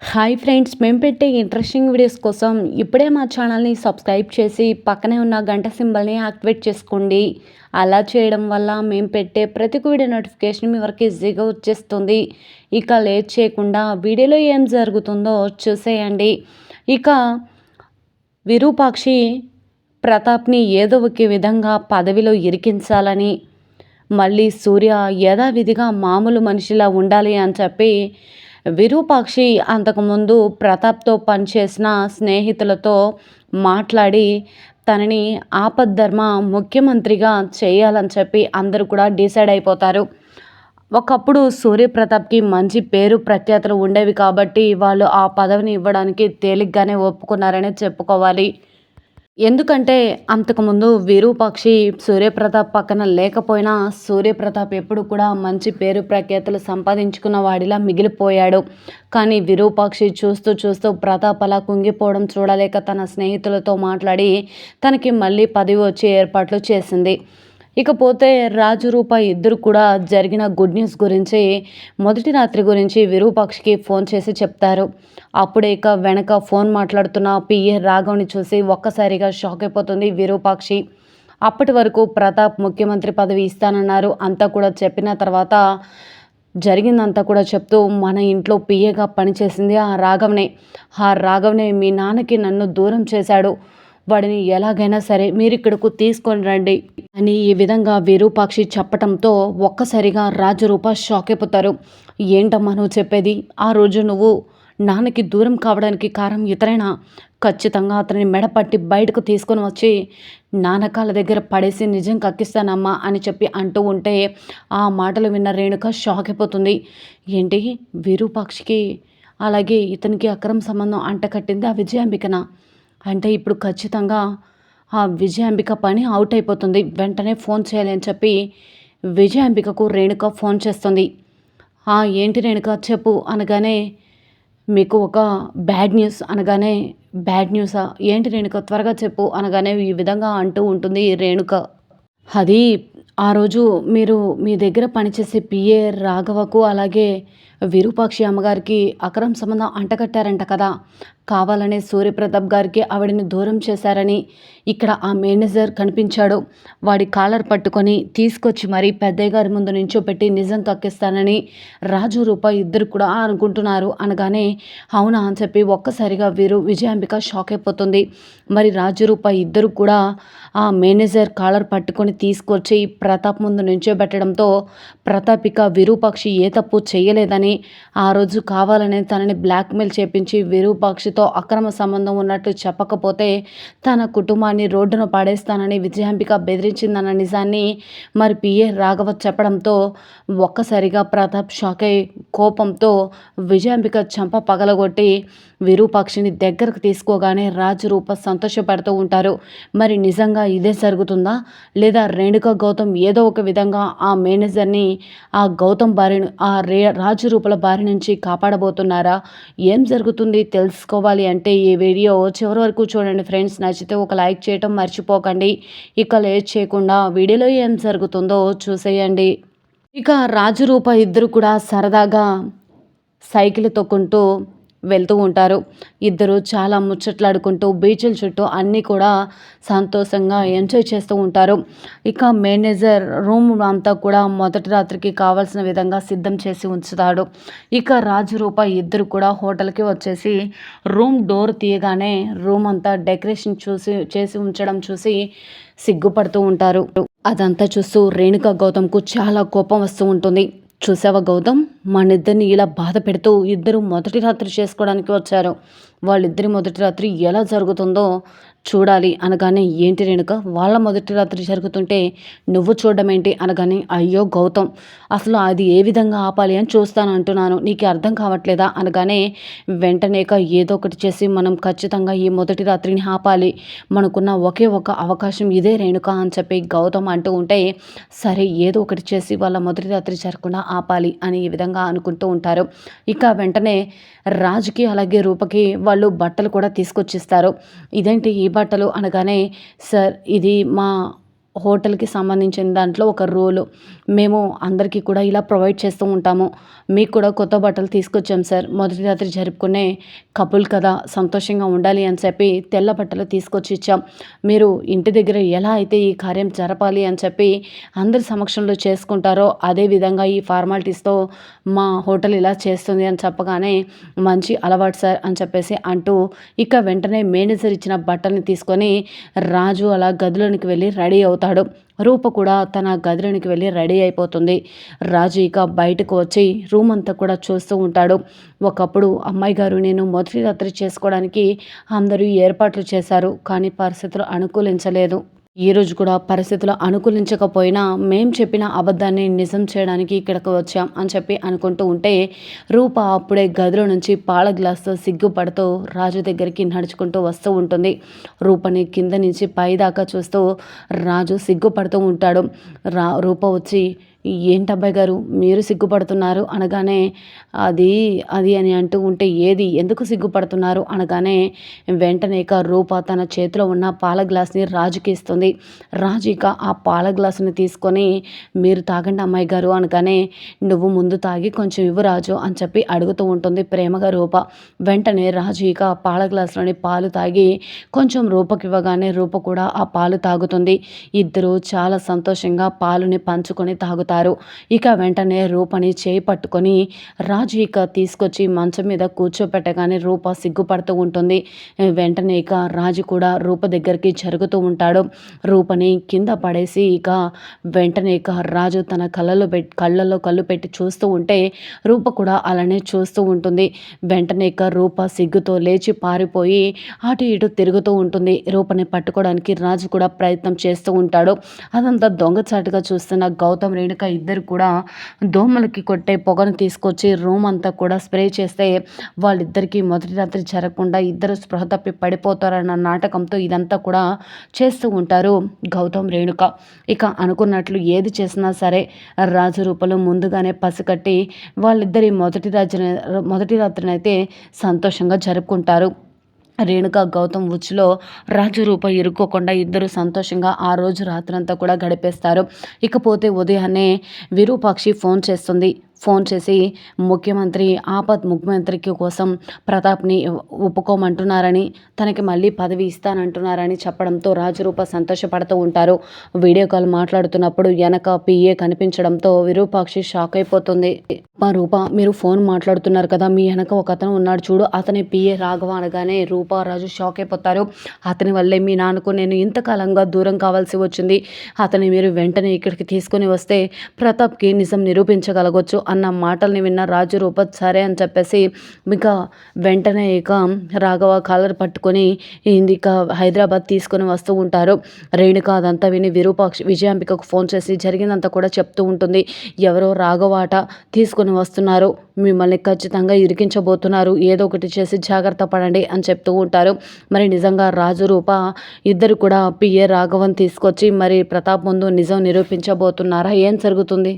Hi friends మేము పెట్టే interesting videos కోసం ఇప్పుడే మా ఛానల్ని సబ్స్క్రైబ్ చేసి పక్కనే ఉన్న గంట సింబల్ని యాక్టివేట్ చేసుకోండి. అలా చేయడం వల్ల మేము పెట్టే ప్రతి వీడియో నోటిఫికేషన్ మీ వరకు ఈజీగా వచ్చేస్తుంది. ఇక లేట్ చేయకుండా వీడియోలో ఏం జరుగుతుందో చూసేయండి. ఇక విరూపాక్షి ప్రతాప్ని ఏదో ఒక విధంగా పదవిలో ఇరికించాలని మళ్ళీ సూర్య యథావిధిగా మామూలు మనిషిలా ఉండాలి అని చెప్పి విరూపాక్షి అంతకుముందు ప్రతాప్తో పనిచేసిన స్నేహితులతో మాట్లాడి తనని ఆపద్ధర్మ ముఖ్యమంత్రిగా చేయాలని చెప్పి అందరూ కూడా డిసైడ్ అయిపోతారు. ఒకప్పుడు సూర్యప్రతాప్కి మంచి పేరు ప్రఖ్యాతలు ఉండేవి కాబట్టి వాళ్ళు ఆ పదవిని ఇవ్వడానికి తేలిగ్గానే ఒప్పుకున్నారనే చెప్పుకోవాలి. ఎందుకంటే అంతకుముందు విరూపాక్షి సూర్యప్రతాప్ పక్కన లేకపోయినా సూర్యప్రతాప్ ఎప్పుడు కూడా మంచి పేరు ప్రఖ్యాతులు సంపాదించుకున్న వాడిలా మిగిలిపోయాడు. కానీ విరూపాక్షి చూస్తూ చూస్తూ ప్రతాప్ అలా కుంగిపోవడం చూడలేక తన స్నేహితులతో మాట్లాడి తనకి మళ్ళీ పదవి వచ్చే ఏర్పాట్లు చేసింది. ఇకపోతే రాజు రూప ఇద్దరు కూడా జరిగిన గుడ్ న్యూస్ గురించి మొదటి రాత్రి గురించి విరూపాక్షికి ఫోన్ చేసి చెప్తారు. అప్పుడే ఇక వెనక ఫోన్ మాట్లాడుతున్న పిఏ రాఘవ్ని చూసి ఒక్కసారిగా షాక్ అయిపోతుంది విరూపాక్షి. అప్పటి వరకు ప్రతాప్ ముఖ్యమంత్రి పదవి ఇస్తానన్నారు. అంతా కూడా చెప్పిన తర్వాత జరిగిందంతా కూడా చెప్తూ మన ఇంట్లో పిఏగా పనిచేసింది ఆ రాఘవనే. ఆ రాఘవనే మీ నాన్నకి నన్ను దూరం చేశాడు. వాడిని ఎలాగైనా సరే మీరు ఇక్కడకు తీసుకొని రండి అని ఈ విధంగా విరూపాక్షి చెప్పటంతో ఒక్కసారిగా రాజరూప షాక్ అయిపోతారు. ఏంటమ్మా నువ్వు చెప్పేది? ఆ రోజు నువ్వు నాన్నకి దూరం కావడానికి కారణం ఇతరైనా? ఖచ్చితంగా అతని మెడపట్టి బయటకు తీసుకొని వచ్చి నాన్నకాల దగ్గర పడేసి నిజం కక్కిస్తానమ్మా అని చెప్పి అంటూ ఉంటే ఆ మాటలు విన్న రేణుక షాక్ అయిపోతుంది. ఏంటి? విరూపాక్షికి అలాగే ఇతనికి అక్రమ సంబంధం అంటకట్టింది ఆ విజయాంబికన? అంటే ఇప్పుడు ఖచ్చితంగా ఆ విజయాంబిక పని అవుట్ అయిపోతుంది. వెంటనే ఫోన్ చేయాలి అని చెప్పి విజయాంబికకు రేణుక ఫోన్ చేస్తుంది. ఏంటి రేణుక చెప్పు అనగానే మీకు ఒక బ్యాడ్ న్యూస్ అనగానే బ్యాడ్ న్యూసా ఏంటి రేణుక త్వరగా చెప్పు అనగానే ఈ విధంగా అంటూ ఉంటుంది రేణుక. అది ఆ రోజు మీరు మీ దగ్గర పనిచేసే పిఏ రాఘవకు అలాగే విరూపాక్షి అమ్మగారికి అక్రమ సంబంధం అంటకట్టారంట కదా. కావాలనే సూర్యప్రతాప్ గారికి ఆవిడని దూరం చేశారని ఇక్కడ ఆ మేనేజర్ కనిపించాడు. వాడి కాలర్ పట్టుకొని తీసుకొచ్చి మరీ పెద్దయ్య గారి ముందు నించోపెట్టి నిజం కక్కిస్తానని రాజు రూప ఇద్దరు కూడా అనుకుంటున్నారు అనగానే అవునా అని చెప్పి ఒక్కసారిగా వీరు విజయాంబిక షాక్ అయిపోతుంది. మరి రాజు రూప ఇద్దరు కూడా ఆ మేనేజర్ కాలర్ పట్టుకొని తీసుకొచ్చి ప్రతాప్ ముందు నుంచోబెట్టడంతో ప్రతాపిక విరూపాక్షి ఏ తప్పు చేయలేదని ఆ రోజు కావాలనే తనని బ్లాక్మెయిల్ చేపించి విరూపాక్షితో అక్రమ సంబంధం ఉన్నట్లు చెప్పకపోతే తన కుటుంబాన్ని రోడ్డున పాడేస్తానని విజయాంబిక బెదిరించిందన్న నిజాన్ని మరి పిఏ రాఘవ చెప్పడంతో ఒక్కసారిగా ప్రతాప్ షాక్ అయి కోపంతో విజయాంబిక చంప పగలగొట్టి విరూపాక్షిని దగ్గరకు తీసుకోగానే రాజు రూప సంతోషపడుతూ ఉంటారు. మరి నిజంగా ఇదే జరుగుతుందా? లేదా రేణుక గౌతమ్ ఏదో ఒక విధంగా ఆ మేనేజర్ని ఆ గౌతమ్ బారి ఆ రే రాజు రూపల బారి నుంచి కాపాడబోతున్నారా? ఏం జరుగుతుంది తెలుసుకోవాలి అంటే ఈ వీడియో చివరి వరకు చూడండి ఫ్రెండ్స్. నచ్చితే ఒక లైక్ చేయటం మర్చిపోకండి. ఇక లేట్ చేయకుండా వీడియోలో ఏం జరుగుతుందో చూసేయండి. ఇక రాజురూప ఇద్దరు కూడా సరదాగా సైకిల్ తొక్కుంటూ వెళ్తూ ఉంటారు. ఇద్దరు చాలా ముచ్చట్లాడుకుంటూ బీచ్ల చుట్టూ అన్నీ కూడా సంతోషంగా ఎంజాయ్ చేస్తూ ఉంటారు. ఇక మేనేజర్ రూమ్ అంతా కూడా మొదటి రాత్రికి కావాల్సిన విధంగా సిద్ధం చేసి ఉంచుతాడు. ఇక రాజు రూప ఇద్దరు కూడా హోటల్కి వచ్చేసి రూమ్ డోర్ తీయగానే రూమ్ అంతా డెకరేషన్ చూసి చేసి ఉంచడం చూసి సిగ్గుపడుతూ ఉంటారు. అదంతా చూస్తూ రేణుక గౌతమ్కు చాలా కోపం వస్తూ ఉంటుంది. చూసావా గౌతమ్? మనిద్దరిని ఇలా బాధ పెడుతూ ఇద్దరు మొదటి రాత్రి చేసుకోవడానికి వచ్చారు. వాళ్ళిద్దరి మొదటి రాత్రి ఎలా జరుగుతుందో చూడాలి అనగానే ఏంటి రేణుక? వాళ్ళ మొదటి రాత్రి జరుగుతుంటే నువ్వు చూడడం ఏంటి అనగానే అయ్యో గౌతమ్ అసలు అది ఏ విధంగా ఆపాలి అని చూస్తాను అంటున్నాను. నీకు అర్థం కావట్లేదా అనగానే వెంటనేక ఏదో ఒకటి చేసి మనం ఖచ్చితంగా ఈ మొదటి రాత్రిని ఆపాలి. మనకున్న ఒకే ఒక అవకాశం ఇదే రేణుక అని చెప్పి గౌతమ్ అంటూ ఉంటే సరే ఏదో ఒకటి చేసి వాళ్ళ మొదటి రాత్రి జరగకుండా ఆపాలి అని ఈ విధంగా అనుకుంటూ ఉంటారు. ఇక వెంటనే రాజుకి అలాగే రూపకి వాళ్ళు బట్టలు కూడా తీసుకొచ్చిస్తారు. ఇదేంటి ఈ బట్టలు అనగానే సార్ ఇది మా హోటల్కి సంబంధించిన దాంట్లో ఒక రోలు. మేము అందరికీ కూడా ఇలా ప్రొవైడ్ చేస్తూ ఉంటాము. మీకు కూడా కొత్త బట్టలు తీసుకొచ్చాం సార్. మొదటి రాత్రి జరుపుకునే కపుల్ కదా సంతోషంగా ఉండాలి అని చెప్పి తెల్ల బట్టలు తీసుకొచ్చి ఇచ్చాం. మీరు ఇంటి దగ్గర ఎలా అయితే ఈ కార్యం జరపాలి అని చెప్పి అందరి సమక్షంలో చేసుకుంటారో అదే విధంగా ఈ ఫార్మాలిటీస్తో మా హోటల్ ఇలా చేస్తుంది అని చెప్పగానే మంచి అలవాటు సార్ అని చెప్పేసి అంటూ ఇక వెంటనే మేనేజర్ ఇచ్చిన బట్టల్ని తీసుకొని రాజు అలా గదిలోనికి వెళ్ళి రెడీ అవుతాడు. రూప కూడా తన గదిలోనికి వెళ్ళి రెడీ అయిపోతుంది. రాజు ఇక బయటకు వచ్చి రూమ్ అంతా కూడా చూస్తూ ఉంటాడు. ఒకప్పుడు అమ్మాయి గారు నేను మొదటి రాత్రి చేసుకోవడానికి అందరూ ఏర్పాట్లు చేశారు కానీ పరిస్థితులు అనుకూలించలేదు. ఈరోజు కూడా పరిస్థితులు అనుకూలించకపోయినా మేం చెప్పిన అబద్ధాన్ని నిజం చేయడానికి ఇక్కడికి వచ్చాం అని చెప్పి అనుకుంటూ ఉంటే రూప అప్పుడే గదిలో నుంచి పాల గ్లాస్తో సిగ్గుపడుతూ రాజు దగ్గరికి నడుచుకుంటూ వస్తూ ఉంటుంది. రూపని కింద నుంచి పైదాకా చూస్తూ రాజు సిగ్గుపడుతూ ఉంటాడు. రా రూప వచ్చి ఏంటబ్బాయి గారు మీరు సిగ్గుపడుతున్నారు అనగానే అది అది అని అంటూ ఉంటే ఏది ఎందుకు సిగ్గుపడుతున్నారు అనగానే వెంటనే ఇక రూప తన చేతిలో ఉన్న పాల గ్లాస్ని రాజుకి ఇస్తుంది. రాజు ఇక ఆ పాల గ్లాసుని తీసుకొని మీరు తాగండి అమ్మాయి గారు అనగానే నువ్వు ముందు తాగి కొంచెం ఇవ్వు రాజు అని చెప్పి అడుగుతూ ఉంటుంది ప్రేమగా రూప. వెంటనే రాజు ఇక పాల గ్లాసులోని పాలు తాగి కొంచెం రూపకి ఇవ్వగానే రూప కూడా ఆ పాలు తాగుతుంది. ఇద్దరు చాలా సంతోషంగా పాలుని పంచుకొని తాగుతారు. చేస్తారు ఇక వెంటనే రూపని చేయి పట్టుకొని రాజు ఇక తీసుకొచ్చి మంచం మీద కూర్చోపెట్టగానే రూప సిగ్గుపడుతూ ఉంటుంది. వెంటనే ఇక రాజు కూడా రూప దగ్గరికి జరుగుతూ ఉంటాడు. రూపని కింద పడేసి ఇక వెంటనే ఇక రాజు తన కళ్ళలో పెట్టి కళ్ళల్లో కళ్ళు పెట్టి చూస్తూ ఉంటే రూప కూడా అలానే చూస్తూ ఉంటుంది. వెంటనే ఇక రూప సిగ్గుతో లేచి పారిపోయి అటు ఇటు తిరుగుతూ ఉంటుంది. రూపని పట్టుకోవడానికి రాజు కూడా ప్రయత్నం చేస్తూ ఉంటాడు. అదంతా దొంగచాటుగా చూస్తున్న గౌతమ్ రేణుక ఇద్దరు కూడా దోమలకి కొట్టే పొగను తీసుకొచ్చి రూమ్ అంతా కూడా స్ప్రే చేస్తే వాళ్ళిద్దరికీ మొదటి రాత్రి జరగకుండా ఇద్దరు స్పృహ తప్పి పడిపోతారన్న నాటకంతో ఇదంతా కూడా చేస్తూ ఉంటారు గౌతమ్ రేణుక. ఇక అనుకున్నట్లు ఏది చేసినా సరే రాజు రూపంలో ముందుగానే పసికట్టి వాళ్ళిద్దరి మొదటి రాత్రి మొదటి రాత్రినైతే సంతోషంగా జరుపుకుంటారు. రేణుక గౌతమ్ ఉచ్చులో రాజు రూప ఇరుక్కోకుండా ఇద్దరు సంతోషంగా ఆ రోజు రాత్రంతా కూడా గడిపేస్తారు. ఇకపోతే ఉదయాన్నే విరూపాక్షి ఫోన్ చేస్తుంది. ఫోన్ చేసి ముఖ్యమంత్రి ఆపద్ ముఖ్యమంత్రికి కోసం ప్రతాప్ని ఒప్పుకోమంటున్నారని తనకి మళ్ళీ పదవి ఇస్తానంటున్నారని చెప్పడంతో రాజరూప సంతోషపడుతూ ఉంటారు. వీడియో కాల్ మాట్లాడుతున్నప్పుడు వెనక పిఏ కనిపించడంతో విరూపాక్షి షాక్ అయిపోతుంది. మా రూప మీరు ఫోన్ మాట్లాడుతున్నారు కదా మీ వెనక ఒక అతను ఉన్నాడు చూడు అతని పిఏ రాఘవ అనగానే రూపారాజు షాక్ అయిపోతారు. అతని వల్లే మీ నాన్నకు నేను ఇంతకాలంగా దూరం కావాల్సి వచ్చింది. అతని మీరు వెంటనే ఇక్కడికి తీసుకొని వస్తే ప్రతాప్కి నిజం నిరూపించగలగొచ్చు. అన్న మాటల్ని విన్న రాజు రూపత్ సరే అని చెప్పేసి ఇక వెంటనే ఇక రాఘవ కాలర్ పట్టుకొని ఇక హైదరాబాద్ తీసుకొని వస్తూ ఉంటారు. రేణుక అదంతా విని విరూపాక్ష విజయాంబికకు ఫోన్ చేసి జరిగిందంతా కూడా చెప్తూ ఉంటుంది. ఎవరో రాఘవాట తీసుకొని వస్తున్నారు. మిమ్మల్ని ఖచ్చితంగా ఇరికించబోతున్నారు. ఏదో ఒకటి చేసి జాగ్రత్త పడండి అని చెప్తూ ఉంటారు. మరి నిజంగా రాజు రూప ఇద్దరు కూడా పిఏ రాఘవన్ తీసుకొచ్చి మరి ప్రతాప్ ముందు నిజం నిరూపించబోతున్నారా? ఏం జరుగుతుంది?